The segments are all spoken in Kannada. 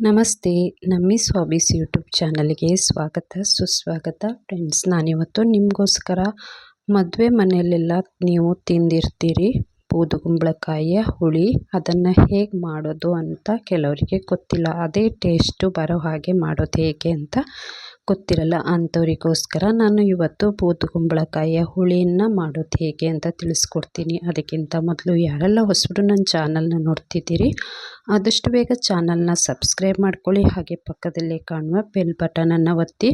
ನಮಸ್ತೆ, ನಮ್ಮಿ ಸ್ವಾಬೀಸ್ ಯೂಟ್ಯೂಬ್ ಚಾನಲ್ಗೆ ಸ್ವಾಗತ, ಸುಸ್ವಾಗತ. ಫ್ರೆಂಡ್ಸ್, ನಾನಿವತ್ತು ನಿಮಗೋಸ್ಕರ ಮದುವೆ ಮನೆಯಲ್ಲೆಲ್ಲ ನೀವು ತಿಂದಿರ್ತೀರಿ. ಬೂದುಗುಂಬಳಕಾಯಿಯ ಹುಳಿ, ಅದನ್ನು ಹೇಗೆ ಮಾಡೋದು ಅಂತ ಕೆಲವರಿಗೆ ಗೊತ್ತಿಲ್ಲ. ಅದೇ ಟೇಸ್ಟು ಬರೋ ಹಾಗೆ ಮಾಡೋದು ಹೇಗೆ ಅಂತ ಗೊತ್ತಿರಲ್ಲ ಅಂಥವರಿಗೋಸ್ಕರ ನಾನು ಇವತ್ತು ಬೂದುಗುಂಬಳಕಾಯಿಯ ಹುಳಿಯನ್ನು ಮಾಡೋದು ಹೇಗೆ ಅಂತ ತಿಳಿಸ್ಕೊಡ್ತೀನಿ. ಅದಕ್ಕಿಂತ ಮೊದಲು ಯಾರೆಲ್ಲ ಹೊಸಬರು ನನ್ನ ಚಾನಲ್ನ ನೋಡ್ತಿದ್ದೀರಿ, ಆದಷ್ಟು ಬೇಗ ಚಾನಲ್ನ ಸಬ್ಸ್ಕ್ರೈಬ್ ಮಾಡ್ಕೊಳ್ಳಿ. ಹಾಗೆ ಪಕ್ಕದಲ್ಲೇ ಕಾಣುವ ಬೆಲ್ ಬಟನನ್ನು ಒತ್ತಿ.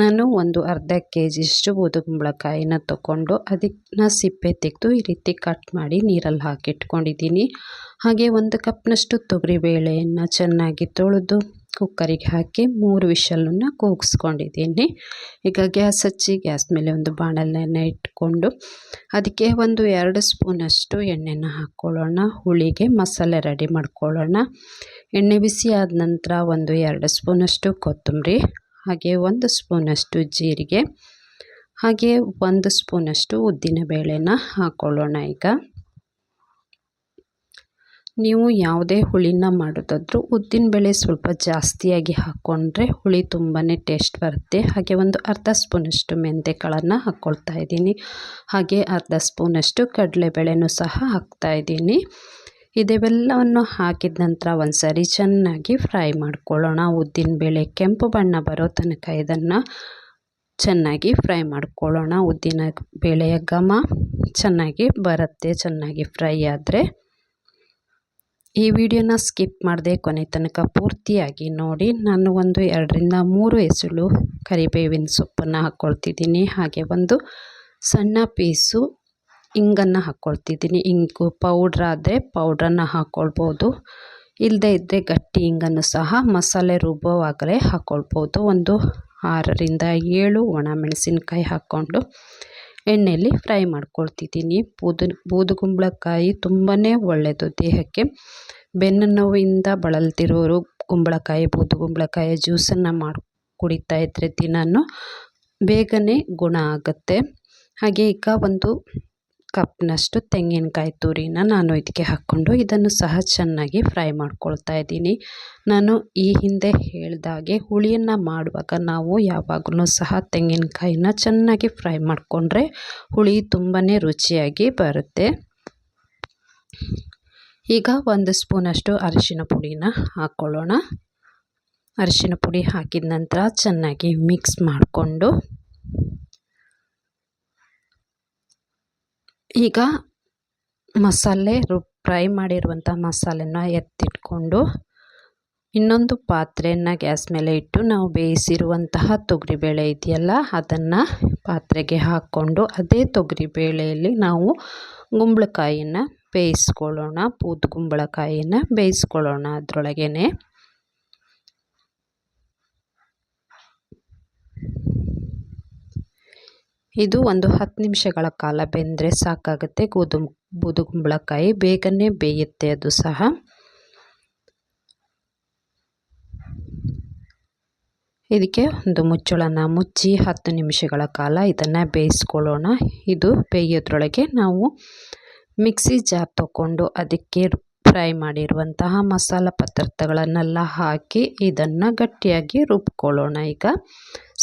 ನಾನು ಒಂದು ಅರ್ಧ ಕೆ ಜಿಯಷ್ಟು ಬೂದುಗುಂಬಳಕಾಯಿನ ತೊಗೊಂಡು ಅದನ್ನ ಸಿಪ್ಪೆ ತೆಗೆದು ಈ ರೀತಿ ಕಟ್ ಮಾಡಿ ನೀರಲ್ಲಿ ಹಾಕಿಟ್ಕೊಂಡಿದ್ದೀನಿ. ಹಾಗೆ ಒಂದು ಕಪ್ನಷ್ಟು ತೊಗರಿಬೇಳೆಯನ್ನು ಚೆನ್ನಾಗಿ ತೊಳೆದು ಕುಕ್ಕರಿಗೆ ಹಾಕಿ ಮೂರು ವಿಷಲನ್ನು ಕೂಗಿಸ್ಕೊಂಡಿದ್ದೀನಿ. ಈಗ ಗ್ಯಾಸ್ ಹಚ್ಚಿ ಗ್ಯಾಸ್ ಮೇಲೆ ಒಂದು ಬಾಣಲೆಯನ್ನು ಇಟ್ಕೊಂಡು ಅದಕ್ಕೆ ಒಂದು ಎರಡು ಸ್ಪೂನಷ್ಟು ಎಣ್ಣೆನ ಹಾಕ್ಕೊಳ್ಳೋಣ. ಹುಳಿಗೆ ಮಸಾಲೆ ರೆಡಿ ಮಾಡ್ಕೊಳ್ಳೋಣ. ಎಣ್ಣೆ ಬಿಸಿ ಆದ ನಂತರ ಒಂದು ಎರಡು ಸ್ಪೂನಷ್ಟು ಕೊತ್ತಂಬರಿ, ಹಾಗೆ ಒಂದು ಸ್ಪೂನಷ್ಟು ಜೀರಿಗೆ, ಹಾಗೆ ಒಂದು ಸ್ಪೂನಷ್ಟು ಉದ್ದಿನ ಬೇಳೆನ ಹಾಕ್ಕೊಳ್ಳೋಣ ಈಗ. ನೀವು ಯಾವುದೇ ಹುಳಿನ ಮಾಡೋದಾದ್ರೂ ಉದ್ದಿನ ಬೇಳೆ ಸ್ವಲ್ಪ ಜಾಸ್ತಿಯಾಗಿ ಹಾಕ್ಕೊಂಡ್ರೆ ಹುಳಿ ತುಂಬಾ ಟೇಸ್ಟ್ ಬರುತ್ತೆ. ಹಾಗೆ ಒಂದು ಅರ್ಧ ಸ್ಪೂನಷ್ಟು ಮೆಂತ್ಯ ಕಾಳನ್ನು ಹಾಕ್ಕೊಳ್ತಾ ಇದ್ದೀನಿ. ಹಾಗೆ ಅರ್ಧ ಸ್ಪೂನಷ್ಟು ಕಡಲೆಬೇಳೆನೂ ಸಹ ಹಾಕ್ತಾ ಇದ್ದೀನಿ. ಇದೆಲ್ಲವನ್ನು ಹಾಕಿದ ನಂತರ ಒಂದು ಸರಿ ಚೆನ್ನಾಗಿ ಫ್ರೈ ಮಾಡ್ಕೊಳ್ಳೋಣ. ಉದ್ದಿನ ಬೇಳೆ ಕೆಂಪು ಬಣ್ಣ ಬರೋ ತನಕ ಇದನ್ನು ಚೆನ್ನಾಗಿ ಫ್ರೈ ಮಾಡ್ಕೊಳ್ಳೋಣ. ಉದ್ದಿನ ಬೇಳೆಯ ಘಮ ಚೆನ್ನಾಗಿ ಬರುತ್ತೆ, ಚೆನ್ನಾಗಿ ಫ್ರೈ ಆದರೆ. ಈ ವಿಡಿಯೋನ ಸ್ಕಿಪ್ ಮಾಡದೆ ಕೊನೆ ತನಕ ಪೂರ್ತಿಯಾಗಿ ನೋಡಿ. ನಾನು ಒಂದು ಎರಡರಿಂದ ಮೂರು ಎಸಳು ಕರಿಬೇವಿನ ಸೊಪ್ಪನ್ನು ಹಾಕ್ಕೊಳ್ತಿದ್ದೀನಿ ಹಾಗೆ ಒಂದು ಸಣ್ಣ ಪೀಸು ಇಂಗನ್ನು ಹಾಕ್ಕೊಳ್ತಿದ್ದೀನಿ ಇಂಗು ಪೌಡ್ರಾದರೆ ಪೌಡ್ರನ್ನು ಹಾಕ್ಕೊಳ್ಬೋದು ಇಲ್ಲದೇ ಇದ್ದರೆ ಗಟ್ಟಿ ಇಂಗನ್ನು ಸಹ ಮಸಾಲೆ ರುಬ್ಬವಾಗಲೇ ಹಾಕ್ಕೊಳ್ಬೋದು ಒಂದು ಆರರಿಂದ ಏಳು ಒಣ ಮೆಣಸಿನಕಾಯಿ ಹಾಕ್ಕೊಂಡು ಎಣ್ಣೆಯಲ್ಲಿ ಫ್ರೈ ಮಾಡ್ಕೊಳ್ತಿದ್ದೀನಿ. ಬೂದು ಬೂದುಗುಂಬಳಕಾಯಿ ತುಂಬಾ ಒಳ್ಳೆಯದು ದೇಹಕ್ಕೆ. ಬೆನ್ನು ನೋವಿಂದ ಬಳಲ್ತಿರೋರು ಕುಂಬಳಕಾಯಿ ಬೂದುಗುಂಬಳಕಾಯಿ ಜ್ಯೂಸನ್ನು ಮಾಡಿ, ಕುಡಿತಾ ಇದ್ದರೆ ದಿನಾನು ಬೇಗನೆ ಗುಣ ಆಗುತ್ತೆ. ಹಾಗೆ ಈಗ ಒಂದು ಕಪ್ನಷ್ಟು ತೆಂಗಿನಕಾಯಿ ತುರಿನ ನಾನು ಇದಕ್ಕೆ ಹಾಕ್ಕೊಂಡು ಇದನ್ನು ಸಹ ಚೆನ್ನಾಗಿ ಫ್ರೈ ಮಾಡ್ಕೊಳ್ತಾ ಇದ್ದೀನಿ. ನಾನು ಈ ಹಿಂದೆ ಹೇಳಿದಾಗೆ ಹುಳಿಯನ್ನು ಮಾಡುವಾಗ ನಾವು ಯಾವಾಗಲೂ ಸಹ ತೆಂಗಿನಕಾಯಿನ ಚೆನ್ನಾಗಿ ಫ್ರೈ ಮಾಡಿಕೊಂಡ್ರೆ ಹುಳಿ ತುಂಬಾ ರುಚಿಯಾಗಿ ಬರುತ್ತೆ. ಈಗ ಒಂದು ಸ್ಪೂನಷ್ಟು ಅರಿಶಿನ ಪುಡಿನ ಹಾಕ್ಕೊಳ್ಳೋಣ ಅರಿಶಿನ ಪುಡಿ ಹಾಕಿದ ನಂತರ ಚೆನ್ನಾಗಿ ಮಿಕ್ಸ್ ಮಾಡಿಕೊಂಡು ಈಗ ಮಸಾಲೆ ರು, ಫ್ರೈ ಮಾಡಿರುವಂಥ ಮಸಾಲೆನ ಎತ್ತಿಟ್ಕೊಂಡು ಇನ್ನೊಂದು ಪಾತ್ರೆಯನ್ನು ಗ್ಯಾಸ್ ಮೇಲೆ ಇಟ್ಟು ನಾವು ಬೇಯಿಸಿರುವಂತಹ ತೊಗರಿಬೇಳೆ ಇದೆಯಲ್ಲ, ಅದನ್ನು ಪಾತ್ರೆಗೆ ಹಾಕ್ಕೊಂಡು ಅದೇ ತೊಗರಿಬೇಳೆಯಲ್ಲಿ ನಾವು ಗುಂಬಳಕಾಯಿಯನ್ನು ಬೇಯಿಸ್ಕೊಳ್ಳೋಣ ಪೂತ್ ಗುಂಬಳಕಾಯಿಯನ್ನು ಬೇಯಿಸ್ಕೊಳ್ಳೋಣ ಅದರೊಳಗೇ ಇದು ಒಂದು ಹತ್ತು ನಿಮಿಷಗಳ ಕಾಲ ಬೆಂದರೆ ಸಾಕಾಗುತ್ತೆ. ಗೋಧು ಬೂದುಗುಂಬಳಕಾಯಿ ಬೇಗನೆ ಬೇಯುತ್ತೆ ಅದು ಸಹ. ಇದಕ್ಕೆ ಒಂದು ಮುಚ್ಚಳನ ಮುಚ್ಚಿ ಹತ್ತು ನಿಮಿಷಗಳ ಕಾಲ ಇದನ್ನು ಬೇಯಿಸ್ಕೊಳ್ಳೋಣ. ಇದು ಬೇಯೋದ್ರೊಳಗೆ ನಾವು ಮಿಕ್ಸಿ ಜಾರ್ ತಗೊಂಡು ಅದಕ್ಕೆ ಫ್ರೈ ಮಾಡಿರುವಂತಹ ಮಸಾಲ ಪದಾರ್ಥಗಳನ್ನೆಲ್ಲ ಹಾಕಿ ಇದನ್ನು ಗಟ್ಟಿಯಾಗಿ ರುಬ್ಕೊಳ್ಳೋಣ ಈಗ.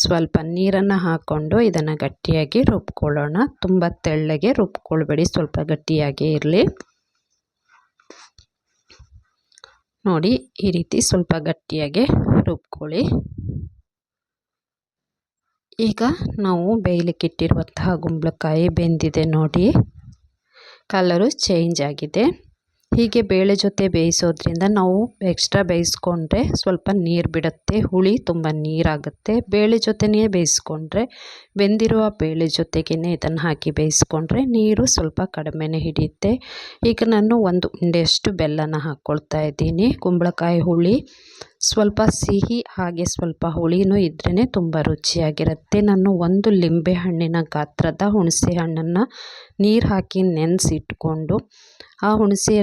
ಸ್ವಲ್ಪ ನೀರನ್ನು ಹಾಕ್ಕೊಂಡು ಇದನ್ನು ಗಟ್ಟಿಯಾಗಿ ರುಬ್ಕೊಳ್ಳೋಣ. ತುಂಬ ತೆಳ್ಳಗೆ ರುಬ್ಕೊಳ್ಬೇಡಿ, ಸ್ವಲ್ಪ ಗಟ್ಟಿಯಾಗಿ ಇರಲಿ. ನೋಡಿ, ಈ ರೀತಿ ಸ್ವಲ್ಪ ಗಟ್ಟಿಯಾಗಿ ರುಬ್ಕೊಳ್ಳಿ. ಈಗ ನಾವು ಬೇಯಲಿಕ್ಕೆ ಇಟ್ಟಿರುವಂತಹ ಗುಂಬಳಕಾಯಿ ಬೆಂದಿದೆ ನೋಡಿ. ಕಲರು ಚೇಂಜ್ ಆಗಿದೆ. ಹೀಗೆ ಬೇಳೆ ಜೊತೆ ಬೇಯಿಸೋದ್ರಿಂದ ನಾವು ಎಕ್ಸ್ಟ್ರಾ ಬೇಯಿಸ್ಕೊಂಡ್ರೆ ಸ್ವಲ್ಪ ನೀರು ಬಿಡುತ್ತೆ, ಹುಳಿ ತುಂಬ ನೀರಾಗುತ್ತೆ. ಬೇಳೆ ಜೊತೆನೇ ಬೇಯಿಸ್ಕೊಂಡ್ರೆ, ಬೆಂದಿರುವ ಬೇಳೆ ಜೊತೆಗೇ ಇದನ್ನು ಹಾಕಿ ಬೇಯಿಸ್ಕೊಂಡ್ರೆ ನೀರು ಸ್ವಲ್ಪ ಕಡಿಮೆನೇ ಹಿಡಿಯುತ್ತೆ. ಈಗ ನಾನು ಒಂದು ಉಂಡೆಯಷ್ಟು ಬೆಲ್ಲನ ಹಾಕ್ಕೊಳ್ತಾ ಇದ್ದೀನಿ. ಕುಂಬಳಕಾಯಿ ಹುಳಿ ಸ್ವಲ್ಪ ಸಿಹಿ ಹಾಗೆ ಸ್ವಲ್ಪ ಹುಳಿನೂ ಇದ್ರೇ ತುಂಬ ರುಚಿಯಾಗಿರುತ್ತೆ. ನಾನು ಒಂದು ಲಿಂಬೆ ಹಣ್ಣಿನ ಗಾತ್ರದ ಹುಣಸೆ ಹಣ್ಣನ್ನು ನೀರು ಹಾಕಿ ನೆನೆಸಿಟ್ಕೊಂಡು ಆ ಹುಣಸೆ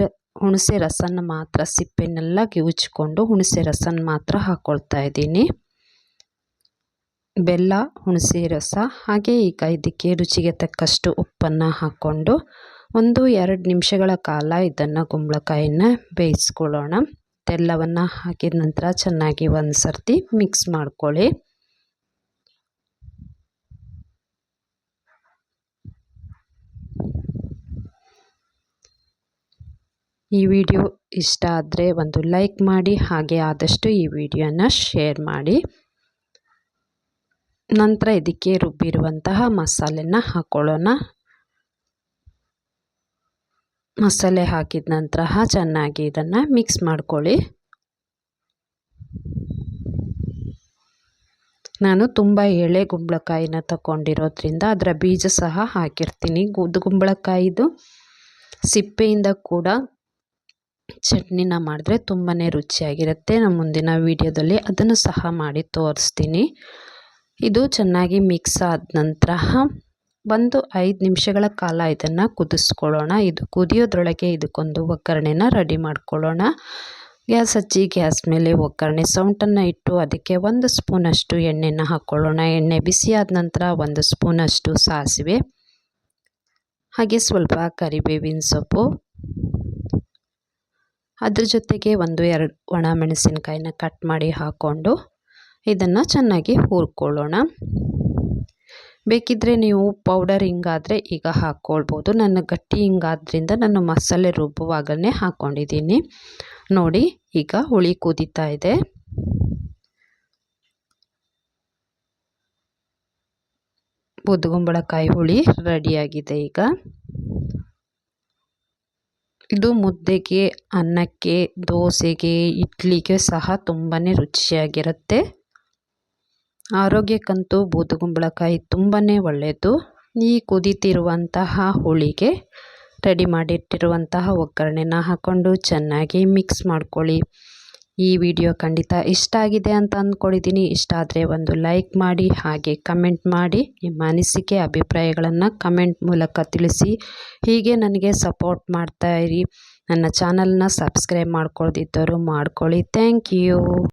ಹುಣಸೆ ರಸನ ಮಾತ್ರ ಸಿಪ್ಪೆನೆಲ್ಲ ಕಿವುಚ್ಕೊಂಡು ಹುಣಸೆ ರಸನ ಮಾತ್ರ ಹಾಕ್ಕೊಳ್ತಾ ಇದ್ದೀನಿ. ಬೆಲ್ಲ, ಹುಣಸೆ ರಸ, ಹಾಗೆ ಈಗ ಇದಕ್ಕೆ ರುಚಿಗೆ ತಕ್ಕಷ್ಟು ಉಪ್ಪನ್ನು ಹಾಕ್ಕೊಂಡು ಒಂದು ಎರಡು ನಿಮಿಷಗಳ ಕಾಲ ಇದನ್ನು ಕುಂಬಳಕಾಯಿನ ಬೇಯಿಸ್ಕೊಳ್ಳೋಣ. ಎಲ್ಲವನ್ನು ಹಾಕಿದ ನಂತರ ಚೆನ್ನಾಗಿ ಒಂದು ಸರ್ತಿ ಮಿಕ್ಸ್ ಮಾಡ್ಕೊಳ್ಳಿ. ಈ ವಿಡಿಯೋ ಇಷ್ಟ ಆದರೆ ಒಂದು ಲೈಕ್ ಮಾಡಿ, ಹಾಗೆ ಆದಷ್ಟು ಈ ವಿಡಿಯೋನ ಶೇರ್ ಮಾಡಿ. ನಂತರ ಇದಕ್ಕೆ ರುಬ್ಬಿರುವಂತಹ ಮಸಾಲೆನ ಹಾಕ್ಕೊಳ್ಳೋಣ ಮಸಾಲೆ ಹಾಕಿದ ನಂತರ ಚೆನ್ನಾಗಿ ಇದನ್ನು ಮಿಕ್ಸ್ ಮಾಡ್ಕೊಳ್ಳಿ. ನಾನು ತುಂಬ ಎಳೆ ಗುಂಬಳಕಾಯಿನ ತಗೊಂಡಿರೋದ್ರಿಂದ ಅದರ ಬೀಜ ಸಹ ಹಾಕಿರ್ತೀನಿ. ಗುದ್ದು ಗುಂಬಳಕಾಯಿದು ಸಿಪ್ಪೆಯಿಂದ ಕೂಡ ಚಟ್ನಿನ ಮಾಡಿದ್ರೆ ತುಂಬಾ ರುಚಿಯಾಗಿರುತ್ತೆ. ನಮ್ಮ ಮುಂದಿನ ವೀಡಿಯೋದಲ್ಲಿ ಅದನ್ನು ಸಹ ಮಾಡಿ ತೋರಿಸ್ತೀನಿ. ಇದು ಚೆನ್ನಾಗಿ ಮಿಕ್ಸ್ ಆದ ನಂತರ ಒಂದು ಐದು ನಿಮಿಷಗಳ ಕಾಲ ಇದನ್ನು ಕುದಿಸ್ಕೊಳ್ಳೋಣ. ಇದು ಕುದಿಯೋದ್ರೊಳಗೆ ಇದಕ್ಕೊಂದು ಒಗ್ಗರಣೆನ ರೆಡಿ ಮಾಡ್ಕೊಳ್ಳೋಣ. ಗ್ಯಾಸ್ ಹಚ್ಚಿ, ಗ್ಯಾಸ್ ಮೇಲೆ ಒಗ್ಗರಣೆ ಸೌಂಟನ್ನು ಇಟ್ಟು ಅದಕ್ಕೆ ಒಂದು ಸ್ಪೂನಷ್ಟು ಎಣ್ಣೆನ ಹಾಕ್ಕೊಳ್ಳೋಣ ಎಣ್ಣೆ ಬಿಸಿ ಆದ ನಂತರ ಒಂದು ಸ್ಪೂನಷ್ಟು ಸಾಸಿವೆ. ಹಾಗೆ ಸ್ವಲ್ಪ ಕರಿಬೇವಿನ ಸೊಪ್ಪು. ಅದ್ರ ಜೊತೆಗೆ ಒಂದು ಎರಡು ಒಣ ಮೆಣಸಿನ್ಕಾಯಿನ ಕಟ್ ಮಾಡಿ ಹಾಕ್ಕೊಂಡು ಇದನ್ನು ಚೆನ್ನಾಗಿ ಹುರ್ಕೊಳ್ಳೋಣ. ಬೇಕಿದ್ದರೆ ನೀವು ಪೌಡರ್ ಹಿಂಗಾದರೆ ಈಗ ಹಾಕ್ಕೊಳ್ಬೋದು ನನ್ನ ಗಟ್ಟಿ ಹಿಂಗಾದ್ರಿಂದ ನಾನು ಮಸಾಲೆ ರುಬ್ಬುವಾಗಲೇ ಹಾಕ್ಕೊಂಡಿದ್ದೀನಿ ನೋಡಿ, ಈಗ ಹುಳಿ ಕುದೀತಾ ಇದೆ. ಬುದ್ದುಗುಂಬಳಕಾಯಿ ಹುಳಿ ರೆಡಿಯಾಗಿದೆ ಈಗ. ಇದು ಮುದ್ದೆಗೆ, ಅನ್ನಕ್ಕೆ, ದೋಸೆಗೆ, ಇಡ್ಲಿಗೆ ಸಹ ತುಂಬಾ ರುಚಿಯಾಗಿರುತ್ತೆ. ಆರೋಗ್ಯಕ್ಕಂತೂ ಬೂದುಗುಂಬಳಕಾಯಿ ತುಂಬಾ ಒಳ್ಳೆಯದು. ಈ ಕುದೀತಿರುವಂತಹ ಹುಳಿಗೆ ರೆಡಿ ಮಾಡಿಟ್ಟಿರುವಂತಹ ಒಗ್ಗರಣೆನ ಹಾಕ್ಕೊಂಡು ಚೆನ್ನಾಗಿ ಮಿಕ್ಸ್ ಮಾಡ್ಕೊಳ್ಳಿ. ಈ ವಿಡಿಯೋ ಖಂಡಿತ ಇಷ್ಟ ಆಗಿದೆ ಅಂತ ಅಂದ್ಕೊಂಡಿದ್ದೀನಿ. ಇಷ್ಟ ಆದರೆ ಒಂದು ಲೈಕ್ ಮಾಡಿ, ಹಾಗೆ ಕಮೆಂಟ್ ಮಾಡಿ, ನಿಮ್ಮ ಅನಿಸಿಕೆ, ಅಭಿಪ್ರಾಯಗಳನ್ನು ಕಮೆಂಟ್ ಮೂಲಕ ತಿಳಿಸಿ. ಹೀಗೆ ನನಗೆ ಸಪೋರ್ಟ್ ಮಾಡ್ತಾ ಇರಿ. ನನ್ನ ಚಾನಲ್ನ ಸಬ್ಸ್ಕ್ರೈಬ್ ಮಾಡ್ಕೊಳ್ದಿದ್ದವರು ಮಾಡ್ಕೊಳ್ಳಿ. Thank you.